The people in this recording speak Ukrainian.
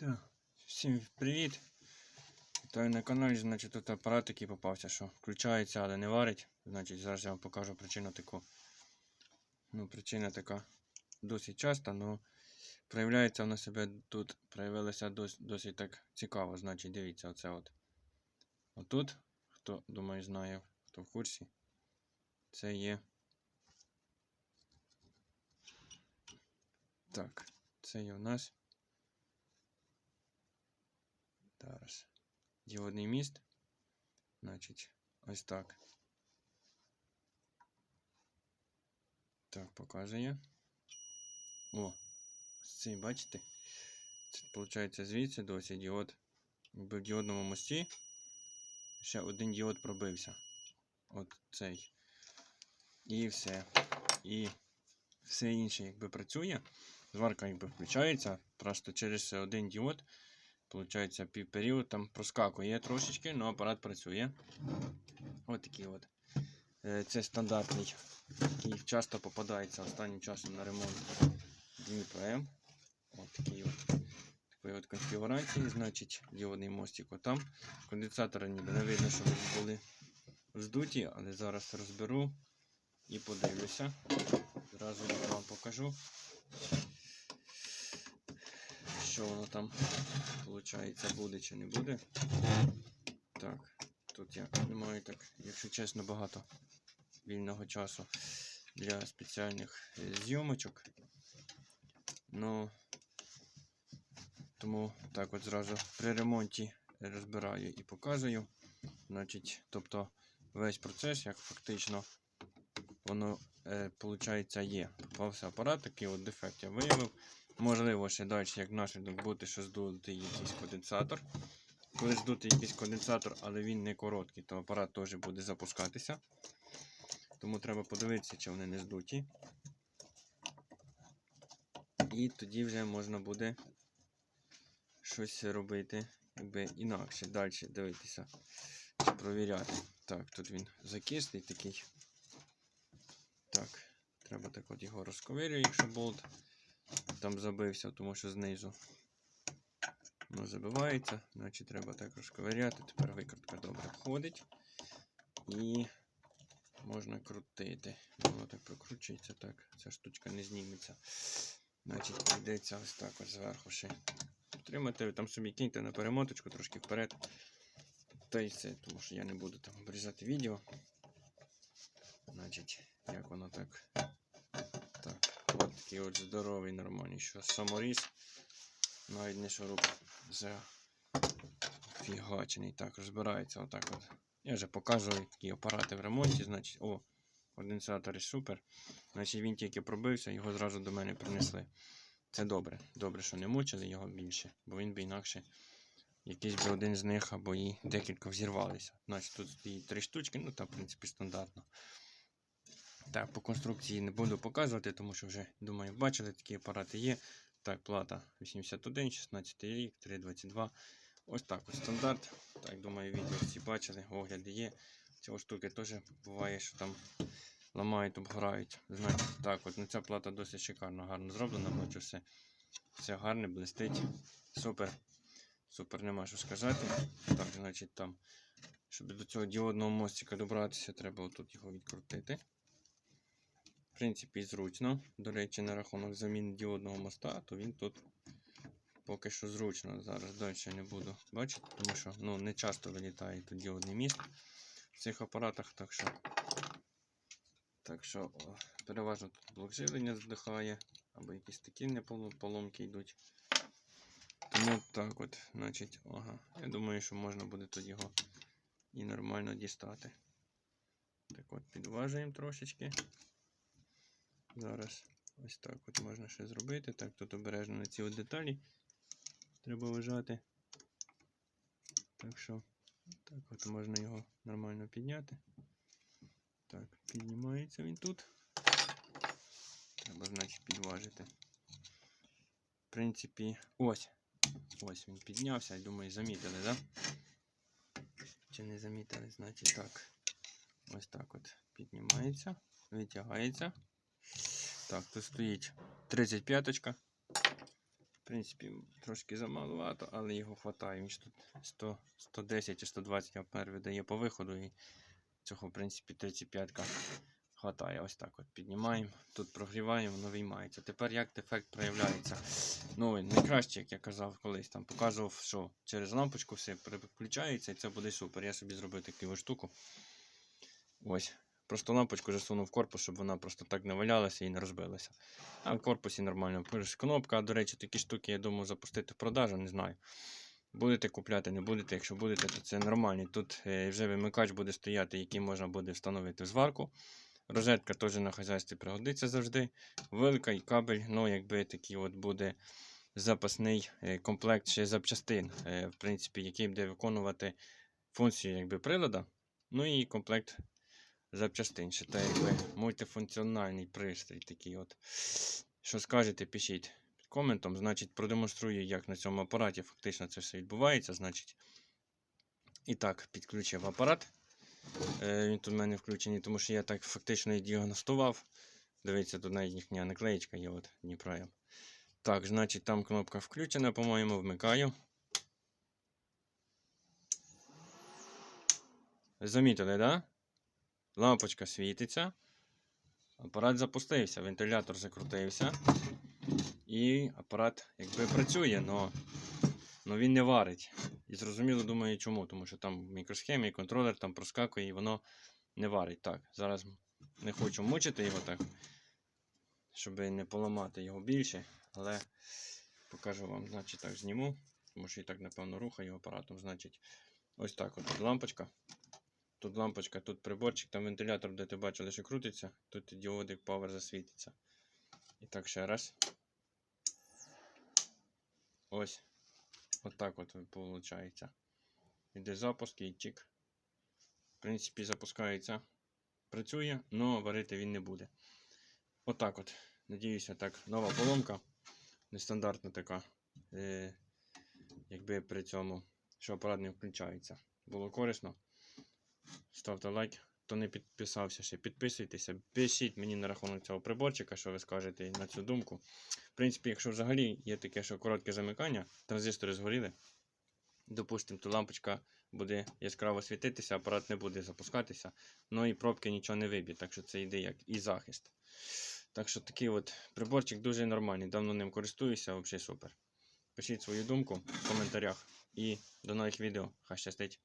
Так, всім привіт. Вітаю на каналі, значить тут апарат такий попався, що включається, але не варить. Значить, зараз я вам покажу причину таку. Ну, причина така досить часто, але проявляється вона себе тут, проявилася досить, досить так цікаво. Значить, дивіться, оце от. Отут, хто думаю знає, хто в курсі, це є. Так, це є у нас. Зараз. Діодний міст. Значить, ось так. Так, показує. О, цей, бачите? Це виходить звідси досі діод. В діодному мості ще один діод пробився. От цей. І все. І все інше якби працює. Зварка якби включається. Просто через один діод Получається, півперіод там проскакує трошечки, але апарат працює. Ось такий от. Е, Це стандартний, який часто попадається останнім часом на ремонт Дніпро М. Такий от. Такої от конфігурації, значить, діодний мостик отам. Конденсатори ніби не видно, що вони були здуті, але зараз розберу і подивлюся. Зразу вам покажу що воно там виходить, буде чи не буде. Так, тут я не маю так, якщо чесно, багато вільного часу для спеціальних е, зйомочок. Ну, тому так от зразу при ремонті розбираю і показую. Значить, тобто весь процес, як фактично воно, е, виходить, є. Попався апарат, такий от дефект я виявив. Можливо, ще далі, як наслідок, бути, що здутий якийсь конденсатор. Коли здутий якийсь конденсатор, але він не короткий, то апарат теж буде запускатися. Тому треба подивитися, чи вони не здуті. І тоді вже можна буде щось робити якби інакше. Далі дивитися, провіряти. Так, тут він закислий такий. Так, треба так от його розковирювати, якщо болт там забився, тому що знизу воно забивається, значить треба так розковиряти. Тепер викрутка добре входить і можна крутити. Воно так прокручується, так, ця штучка не зніметься. Значить, прийдеться ось так ось зверху ще отримати. Там собі киньте на перемоточку трошки вперед. Та й все, тому що я не буду там обрізати відео. Значить, як воно так. Такий от здоровий, нормальний, що саморіз. Навіть не шуруп зафігачений. Так, розбирається отак от. Я вже показував такі апарати в ремонті, значить, о, конденсатори супер. Значить він тільки пробився, його зразу до мене принесли. Це добре. Добре, що не мучили його більше, бо він би інакше якийсь би один з них або і декілька взірвалися. Значить тут стоїть три штучки, ну там, в принципі, стандартно. Так, по конструкції не буду показувати, тому що вже, думаю, бачили, такі апарати є. Так, плата 81, 16 рік, 322. Ось так ось стандарт. Так, думаю, відео всі бачили, огляди є. Цього штуки теж буває, що там ламають, обгорають. Значить, так, от ну, ця плата досить шикарно, гарно зроблена, бачу все. Все гарне, блистить. Супер. Супер, нема що сказати. Так, значить там, щоб до цього діодного мостика добратися, треба отут його відкрутити. Принципі, зручно. До речі, на рахунок заміни діодного моста, то він тут поки що зручно. Зараз далі не буду бачити, тому що ну, не часто вилітає тут діодний міст в цих апаратах. Так що так що переважно тут блок живлення здихає, або якісь такі неполомки йдуть. Тому так от, значить, ага. Я думаю, що можна буде тут його і нормально дістати. Так от, підважуємо трошечки. Зараз ось так от можна ще зробити. Так, тут обережно на ці деталі треба вважати. Так що, так от можна його нормально підняти. Так, піднімається він тут. Треба, значить, підважити. В принципі, ось. Ось він піднявся, я думаю, замітили, так? Да? Чи не замітили, значить так. Ось так от піднімається, витягається. Так, тут стоїть 35-ка. В принципі, трошки замалувато, але його хватає. Він ж тут 100, 110 чи 120 ампер видає по виходу. І цього, в принципі, 35-ка хватає. Ось так от піднімаємо. Тут прогріваємо, воно виймається. Тепер як дефект проявляється? Ну, найкраще, як я казав колись, там показував, що через лампочку все переключається і це буде супер. Я собі зробив таку штуку. Ось. Просто лампочку засунув в корпус, щоб вона просто так не валялася і не розбилася. А в корпусі нормально. Плюс Кнопка, до речі, такі штуки, я думаю, запустити в продажу, не знаю. Будете купляти, не будете. Якщо будете, то це нормально. Тут е, вже вимикач буде стояти, який можна буде встановити в зварку. Розетка теж на хазяйстві пригодиться завжди. Велика і кабель, ну, якби такий от буде запасний е, комплект ще запчастин, е, в принципі, який буде виконувати функцію якби, прилада. Ну і комплект запчастин. Ще та якби мультифункціональний пристрій такий от. Що скажете, пишіть під коментом. Значить, продемонструю, як на цьому апараті фактично це все відбувається. Значить, і так, підключив апарат. Е, Він тут в мене включений, тому що я так фактично і діагностував. Дивіться, тут навіть їхня наклеєчка є от Дніпром. Так, значить, там кнопка включена, по-моєму, вмикаю. Замітили, да? Лампочка світиться. Апарат запустився, вентилятор закрутився. І апарат якби працює, но він не варить. І зрозуміло, думаю, чому. Тому що там в мікросхемі контролер там проскакує і воно не варить. Так, зараз не хочу мучити його так, щоб не поламати його більше. Але покажу вам, значить, так зніму. Тому що і так, напевно, рухаю апаратом. Значить, ось так от лампочка. Тут лампочка, тут приборчик, там вентилятор, де ти бачили, що крутиться. Тут діодик Power засвітиться. І так ще раз. Ось. Отак от виходить. Іде запуск і чик. В принципі, запускається. Працює, але варити він не буде. Отак от. Надіюся, так. Нова поломка. Нестандартна така. Е, якби при цьому, що апарат не включається. Було корисно. Ставте лайк. Хто не підписався ще, підписуйтеся, пишіть мені на рахунок цього приборчика, що ви скажете на цю думку. В принципі, якщо взагалі є таке, що коротке замикання, транзистори згоріли, допустимо, то лампочка буде яскраво світитися, апарат не буде запускатися, ну і пробки нічого не виб'є, так що це йде як і захист. Так що такий от приборчик дуже нормальний, давно ним користуюся, взагалі супер. Пишіть свою думку в коментарях і до нових відео. Хай щастить!